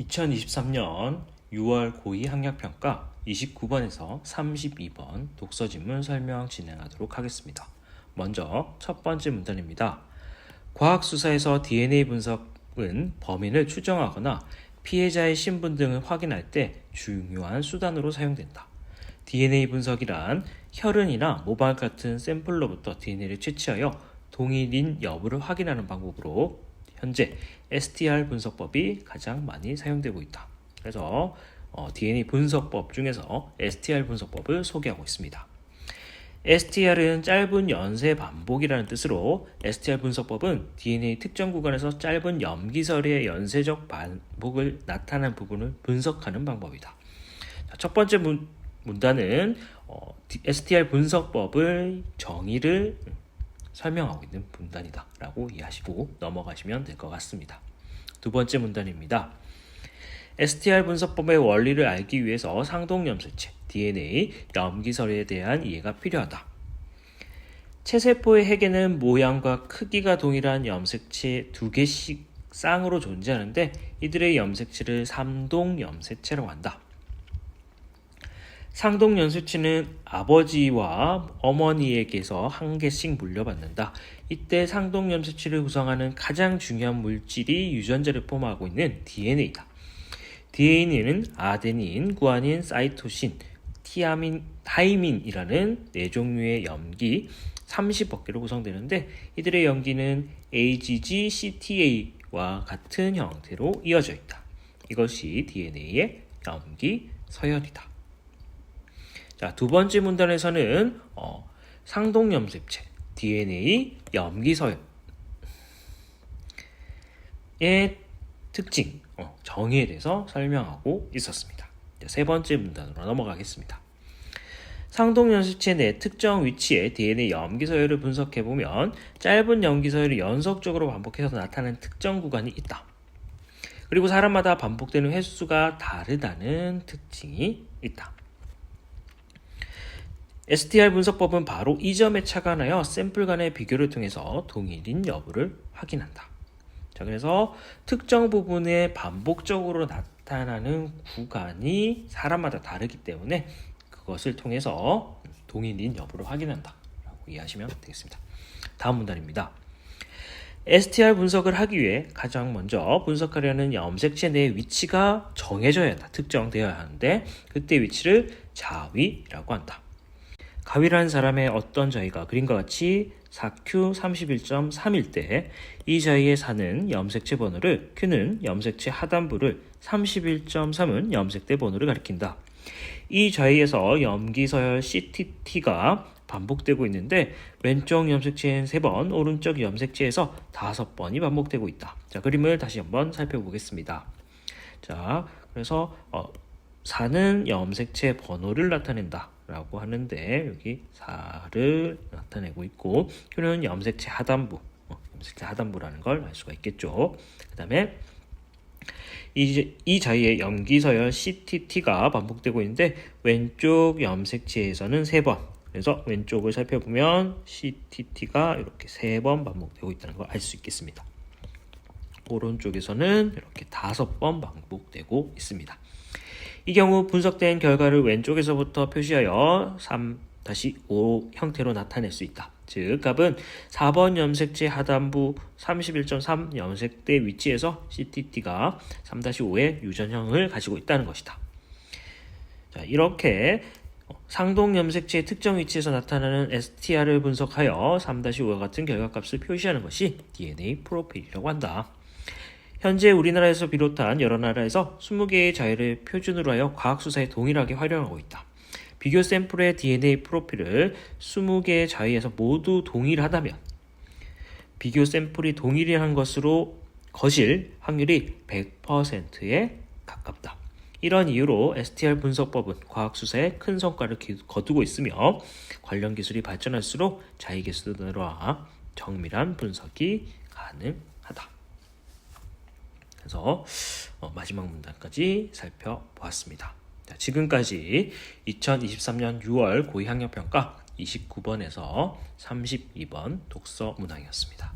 2023년 6월 고2 학력평가 29번에서 32번 독서지문 설명 진행하도록 하겠습니다. 먼저 첫 번째 문단입니다. 과학수사에서 DNA 분석은 범인을 추정하거나 피해자의 신분 등을 확인할 때 중요한 수단으로 사용된다. DNA 분석이란 혈흔이나 모발 같은 샘플로부터 DNA를 채취하여 동일인 여부를 확인하는 방법으로 현재 STR 분석법이 가장 많이 사용되고 있다. 그래서 어, DNA 분석법 중에서 STR 분석법을 소개하고 있습니다. STR은 짧은 연쇄 반복이라는 뜻으로 STR 분석법은 DNA 특정 구간에서 짧은 염기설의 연쇄적 반복을 나타낸 부분을 분석하는 방법이다. 자, 첫 번째 문, 문단은 어, STR 분석법을 정의를 설명하고 있는 문단이다라고 이해하시고 넘어가시면 될 것 같습니다. 두 번째 문단입니다. STR 분석법의 원리를 알기 위해서 상동염색체, DNA, 염기설에 대한 이해가 필요하다. 체세포의 핵에는 모양과 크기가 동일한 염색체 두 개씩 쌍으로 존재하는데 이들의 염색체를 삼동염색체라고 한다. 상동 연수치는 아버지와 어머니에게서 한 개씩 물려받는다. 이때 상동 연수치를 구성하는 가장 중요한 물질이 유전자를 포함하고 있는 DNA다. DNA는 아데닌, 구아닌, 사이토신, 티아민, 타이민이라는 네 종류의 염기 30억 개로 구성되는데 이들의 염기는 AGG, CTA와 같은 형태로 이어져 있다. 이것이 DNA의 염기 서열이다. 자, 두 번째 문단에서는 어, 상동염색체, DNA, 염기서열의 특징, 어, 정의에 대해서 설명하고 있었습니다. 자, 세 번째 문단으로 넘어가겠습니다. 상동염색체 내 특정 위치에 DNA 염기서열을 분석해 보면 짧은 염기서열이 연속적으로 반복해서 나타나는 특정 구간이 있다. 그리고 사람마다 반복되는 횟수가 다르다는 특징이 있다. STR 분석법은 바로 이 점에 착안하여 샘플 간의 비교를 통해서 동일인 여부를 확인한다. 자, 그래서 특정 부분에 반복적으로 나타나는 구간이 사람마다 다르기 때문에 그것을 통해서 동일인 여부를 확인한다. 라고 이해하시면 되겠습니다. 다음 문단입니다. STR 분석을 하기 위해 가장 먼저 분석하려는 염색체 내 위치가 정해져야 한다. 특정되어야 하는데 그때 위치를 자위라고 한다. 가위라는 사람의 어떤 자위가 그림과 같이 4Q 31.3일 때이 자위에 사는 염색체 번호를 Q는 염색체 하단부를 31.3은 염색대 번호를 가리킨다. 이 자위에서 염기서열 CTT가 반복되고 있는데 왼쪽 염색체엔 3번, 오른쪽 염색체에서 5번이 반복되고 있다. 자, 그림을 다시 한번 살펴보겠습니다. 자, 그래서 어, 사는 염색체 번호를 나타낸다. 라고 하는데 여기 4를 나타내고 있고 Q는 염색체 하단부 어, 염색체 하단부라는 걸 알 수가 있겠죠. 그 다음에 이, 이 자리에 염기서열 CTT가 반복되고 있는데 왼쪽 염색체에서는 3번. 그래서 왼쪽을 살펴보면 CTT가 이렇게 3번 반복되고 있다는 걸 알 수 있겠습니다. 오른쪽에서는 이렇게 5번 반복되고 있습니다 이 경우 분석된 결과를 왼쪽에서부터 표시하여 3-5 형태로 나타낼 수 있다. 즉 값은 4번 염색체 하단부 31.3 염색대 위치에서 CTT가 3-5의 유전형을 가지고 있다는 것이다. 자, 이렇게 상동 염색체의 특정 위치에서 나타나는 STR을 분석하여 3-5와 같은 결과값을 표시하는 것이 DNA 프로필이라고 한다. 현재 우리나라에서 비롯한 여러 나라에서 20개의 자유를 표준으로 하여 과학수사에 동일하게 활용하고 있다. 비교 샘플의 DNA 프로필을 20개의 자위에서 모두 동일하다면 비교 샘플이 동일한 것으로 거실 확률이 100%에 가깝다. 이런 이유로 STR 분석법은 과학수사에 큰 성과를 거두고 있으며 관련 기술이 발전할수록 자위 개수도 늘어나 정밀한 분석이 가능하다. 그래서 어, 마지막 문단까지 살펴보았습니다. 자, 지금까지 2023년 6월 고위학력평가 29번에서 32번 독서 문항이었습니다.